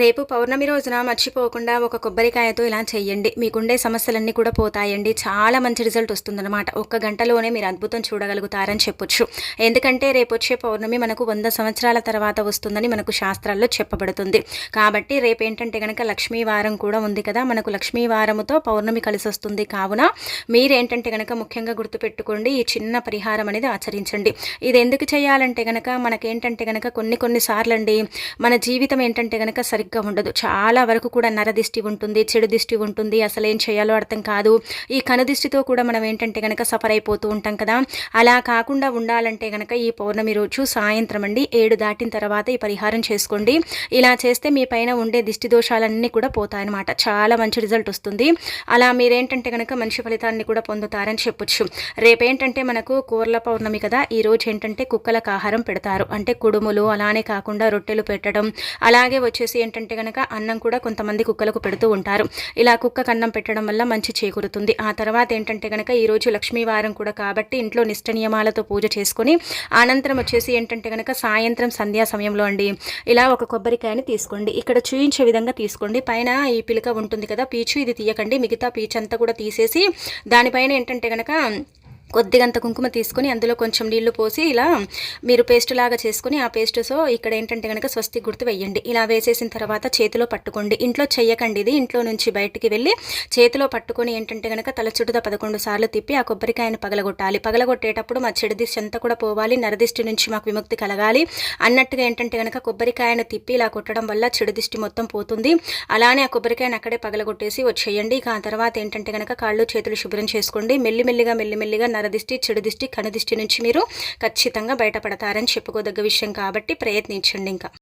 రేపు పౌర్ణమి రోజున మర్చిపోకుండా ఒక కొబ్బరికాయతో ఇలా చేయండి మీకుండే సమస్యలన్నీ కూడా పోతాయండి. చాలా మంచి రిజల్ట్ వస్తుందన్నమాట. ఒక్క గంటలోనే మీరు అద్భుతం చూడగలుగుతారని చెప్పొచ్చు. ఎందుకంటే రేపు వచ్చే పౌర్ణమి మనకు వంద సంవత్సరాల తర్వాత వస్తుందని మనకు శాస్త్రాల్లో చెప్పబడుతుంది. కాబట్టి రేపు ఏంటంటే కనుక లక్ష్మీ వారం కూడా ఉంది కదా. మనకు లక్ష్మీవారముతో పౌర్ణమి కలిసి వస్తుంది కావున మీరేంటంటే కనుక ముఖ్యంగా గుర్తుపెట్టుకోండి. ఈ చిన్న పరిహారం అనేది ఆచరించండి. ఇది ఎందుకు చేయాలంటే కనుక మనకేంటంటే కనుక కొన్ని కొన్నిసార్లు అండి మన జీవితం ఏంటంటే కనుక సరి సరిగ్గా ఉండదు. చాలా వరకు కూడా నరదిష్టి ఉంటుంది చెడు దిష్టి ఉంటుంది. అసలు ఏం చేయాలో అర్థం కాదు. ఈ కనుదిష్టితో కూడా మనం ఏంటంటే కనుక సఫర్ అయిపోతూ ఉంటాం కదా. అలా కాకుండా ఉండాలంటే కనుక ఈ పౌర్ణమి రోజు సాయంత్రం అండి ఏడు దాటిన తర్వాత ఈ పరిహారం చేసుకోండి. ఇలా చేస్తే మీ పైన ఉండే దిష్టి దోషాలన్నీ కూడా పోతాయన్నమాట. చాలా మంచి రిజల్ట్ వస్తుంది. అలా మీరేంటంటే కనుక మంచి ఫలితాన్ని కూడా పొందుతారని చెప్పొచ్చు. రేపేంటంటే మనకు కూరల పౌర్ణమి కదా ఈ రోజు ఏంటంటే కుక్కలకు ఆహారం పెడతారు. అంటే కుడుములు అలానే కాకుండా రొట్టెలు పెట్టడం అలాగే వచ్చేసి ఏంటంటే కనుక అన్నం కూడా కొంతమంది కుక్కలకు పెడుతూ ఉంటారు. ఇలా కుక్కకు అన్నం పెట్టడం వల్ల మంచి చేకూరుతుంది. ఆ తర్వాత ఏంటంటే కనుక ఈరోజు లక్ష్మీవారం కూడా కాబట్టి ఇంట్లో నిష్ట నియమాలతో పూజ చేసుకొని అనంతరం వచ్చేసి ఏంటంటే కనుక సాయంత్రం సంధ్యా సమయంలో అండి ఇలా ఒక కొబ్బరికాయని తీసుకోండి. ఇక్కడ చూయించే విధంగా తీసుకోండి. పైన ఈ పిలక ఉంటుంది కదా పీచు ఇది తీయకండి. మిగతా పీచు అంతా కూడా తీసేసి దానిపైన ఏంటంటే కనుక కొద్దిగంత కుంకుమ తీసుకొని అందులో కొంచెం నీళ్ళు పోసి ఇలా మీరు పేస్ట్ లాగా చేసుకుని ఆ పేస్ట్తో ఇక్కడ ఏంటంటే కనుక స్వస్తి గుర్తు వేయండి ఇలా వేసేసిన తర్వాత చేతిలో పట్టుకోండి. ఇంట్లో చెయ్యకండి ఇది. ఇంట్లో నుంచి బయటికి వెళ్ళి చేతిలో పట్టుకొని ఏంటంటే కనుక తల చుట్టూ పదకొండు సార్లు తిప్పి ఆ కొబ్బరికాయను పగలగొట్టాలి. పగలగొట్టేటప్పుడు మా చెడు దిష్టి అంతా కూడా పోవాలి. నరదిష్టి నుంచి మాకు విముక్తి కలగాలి. అన్నట్టుగా ఏంటంటే కనుక కొబ్బరికాయను తిప్పి ఇలా కొట్టడం వల్ల చెడు దిష్టి మొత్తం పోతుంది. అలానే ఆ కొబ్బరికాయను అక్కడే పగలగొట్టేసి వచ్చేయండి. ఇక ఆ తర్వాత ఏంటంటే కనుక కాళ్ళు చేతులు శుభ్రం చేసుకోండి. మెల్లిమెల్లిగా మెల్లిమెల్లిగా నరదిష్టి చెడు దిష్టి కణదిష్టి నుంచి మీరు ఖచ్చితంగా బయటపడతారని చెప్పుకోదగ్గ విషయం కాబట్టి ప్రయత్నించండి ఇంకా.